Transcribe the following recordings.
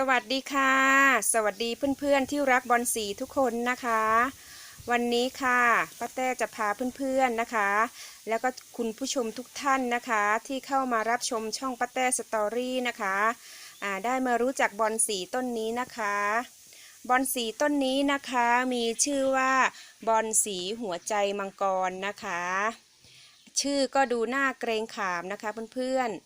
สวัสดีค่ะ สวัสดีเพื่อนๆที่รักบอลสีทุกคนนะคะ วันนี้ค่ะป้าแต้จะพาเพื่อนๆนะคะ แล้วก็คุณผู้ชมทุกท่านนะคะ ที่เข้ามารับชมช่องป้าแต้สตอรี่นะคะได้มารู้จักบอลสีต้นนี้นะคะ บอลสีต้นนี้นะคะมีชื่อว่าบอลสีหัวใจมังกรนะคะ ชื่อก็ดูน่าเกรงขามนะคะเพื่อนๆ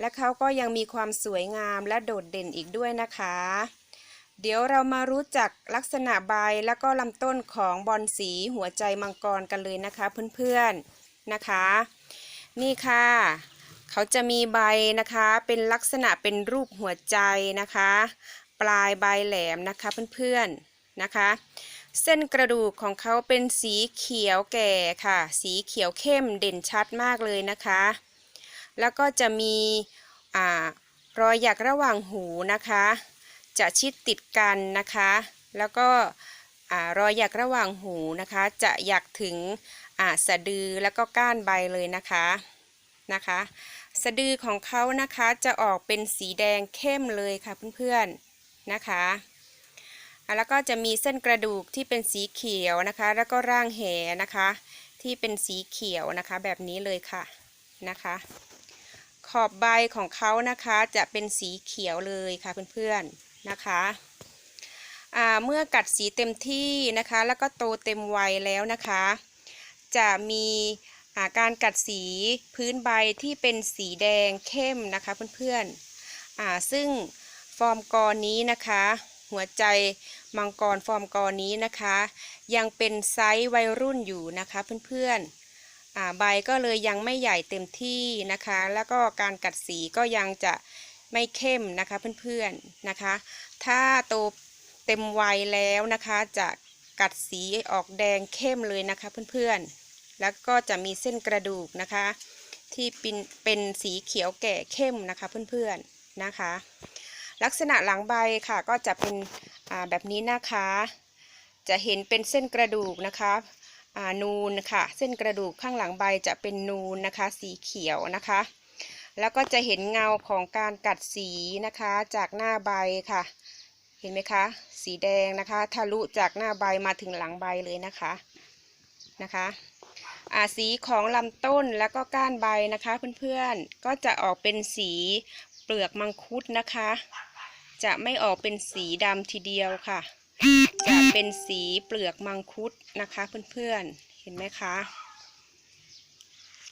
และเขาก็ยังมีความสวยงามและโดดเด่นอีกด้วยนะคะ เดี๋ยวเรามารู้จักลักษณะใบและก็ลำต้นของบอนสีหัวใจมังกรกันเลยนะคะเพื่อนๆนะคะ นี่ค่ะ เขาจะมีใบนะคะเป็นลักษณะเป็นรูปหัวใจนะคะ ปลายใบแหลมนะคะเพื่อนๆนะคะเส้นกระดูกของเขาเป็นสีเขียวแก่ค่ะ สีเขียวเข้มเด่นชัดมากเลยนะคะ แล้วก็จะมีอรอยหยักระหว่างหูนะคะ จะชิดติดกันนะคะ แล้วก็รอยหยักระหว่างหูนะคะ จะหยักถึงสะดือแล้วก็ก้านใบเลยนะคะนะคะ สะดือของเขานะคะจะออกเป็นสีแดงเข้มเลยค่ะเพื่อนๆนะคะอะแล้วก็จะมีเส้นกระดูกที่เป็นสีเขียวนะคะ แล้วก็ร่างแหนะคะ ที่เป็นสีเขียวนะคะ แบบนี้เลยค่ะนะคะ ขอบใบของเขานะคะจะเป็นสีเขียวเลยค่ะเพื่อนๆนะคะเมื่อกัดสีเต็มที่นะคะ แล้วก็โตเต็มวัยแล้วนะคะ จะมีาการกัดสีพื้นใบที่เป็นสีแดงเข้มนะคะเพื่อนๆซึ่งฟอร์มกอนี้นะคะ หัวใจมังกรฟอร์มกอนี้นะคะ ยังเป็นไซส์วัยรุ่นอยู่นะคะเพื่อนๆ ใบก็เลยยังไม่ใหญ่เต็มที่นะคะ แล้วก็การกัดสีก็ยังจะไม่เข้มนะคะเพื่อนๆนะคะ ถ้าโตเต็มวัยแล้วนะคะจะกัดสีออกแดงเข้มเลยนะคะเพื่อนๆ แล้วก็จะมีเส้นกระดูกนะคะ ที่เป็นเป็นสีเขียวแก่เข้มนะคะเพื่อนๆนะคะ ลักษณะหลังใบค่ะก็จะเป็นแบบนี้นะคะ จะเห็นเป็นเส้นกระดูกนะคะ นูนค่ะ เส้นกระดูกข้างหลังใบจะเป็นนูนนะคะ สีเขียวนะคะ แล้วก็จะเห็นเงาของการกัดสีนะคะ จากหน้าใบค่ะ เห็นไหมคะ สีแดงนะคะทะลุจากหน้าใบมาถึงหลังใบเลยนะคะนะคะอ่าสีของลำต้นแล้วก็ก้านใบนะคะเพื่อนๆก็จะออกเป็นสีเปลือกมังคุดนะคะ จะไม่ออกเป็นสีดำทีเดียวค่ะจะ เป็นสีเปลือกมังคุดนะคะเพื่อนๆ เห็นไหมคะ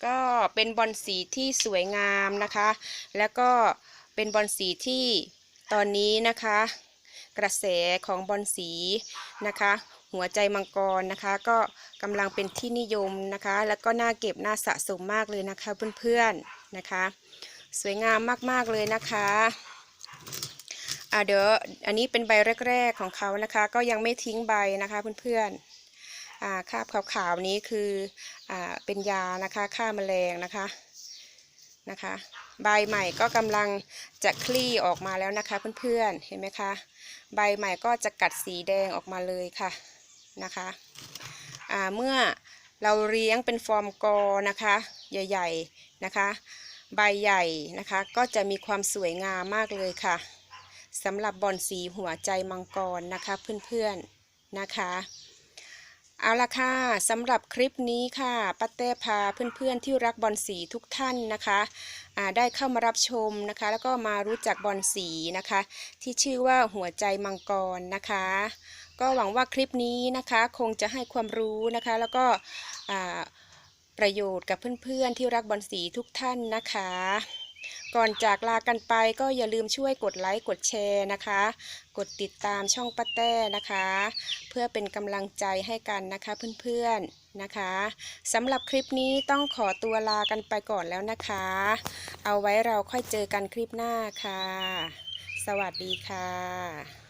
ก็เป็นบอลสีที่สวยงามนะคะ แล้วก็เป็นบอลสีที่ตอนนี้นะคะ กระแสของบอลสีนะคะ หัวใจมังกรนะคะ ก็กำลังเป็นที่นิยมนะคะ แล้วก็น่าเก็บน่าสะสมมากเลยนะคะเพื่อนๆนะคะ สวยงามมากๆเลยนะคะ อ่าเดี๋ยวอันนี้เป็นใบแรก ๆของเขานะคะ ก็ยังไม่ทิ้งใบนะคะเพื่อนๆอ่าคราบขาวๆนี้คืออ่าเป็นยานะคะฆ่าแมลงนะคะนะคะใบใหม่ก็กำลังจะคลี่ออกมาแล้วนะคะเพื่อนๆเห็นไหมคะใบใหม่ก็จะกัดสีแดงออกมาเลยค่ะนะคะอ่าเมื่อเราเลี้ยงเป็นฟอร์มกอนะคะ ใหญ่ๆนะคะ ใบใหญ่นะคะ ก็จะมีความสวยงามมากเลยค่ะ สำหรับบอนสีหัวใจมังกรนะคะเพื่อนๆนะคะ เอาละค่ะสำหรับคลิปนี้ค่ะป้าเต้พาเพื่อนๆที่รักบอลสีทุกท่านนะคะได้เข้ามารับชมนะคะ แล้วก็มารู้จักบอลสีนะคะ ที่ชื่อว่าหัวใจมังกรนะคะ ก็หวังว่าคลิปนี้นะคะคงจะให้ความรู้นะคะ แล้วก็ประโยชน์กับเพื่อนๆที่รักบอลสีทุกท่านนะคะ ก่อนจากลากันไปก็อย่าลืมช่วยกดไลค์กดแชร์นะคะ กดติดตามช่องป้าแต้นะคะ เพื่อเป็นกำลังใจให้กันนะคะเพื่อนๆนะคะสำหรับคลิปนี้ต้องขอตัวลากันไปก่อนแล้วนะคะ เอาไว้เราค่อยเจอกันคลิปหน้าค่ะ สวัสดีค่ะ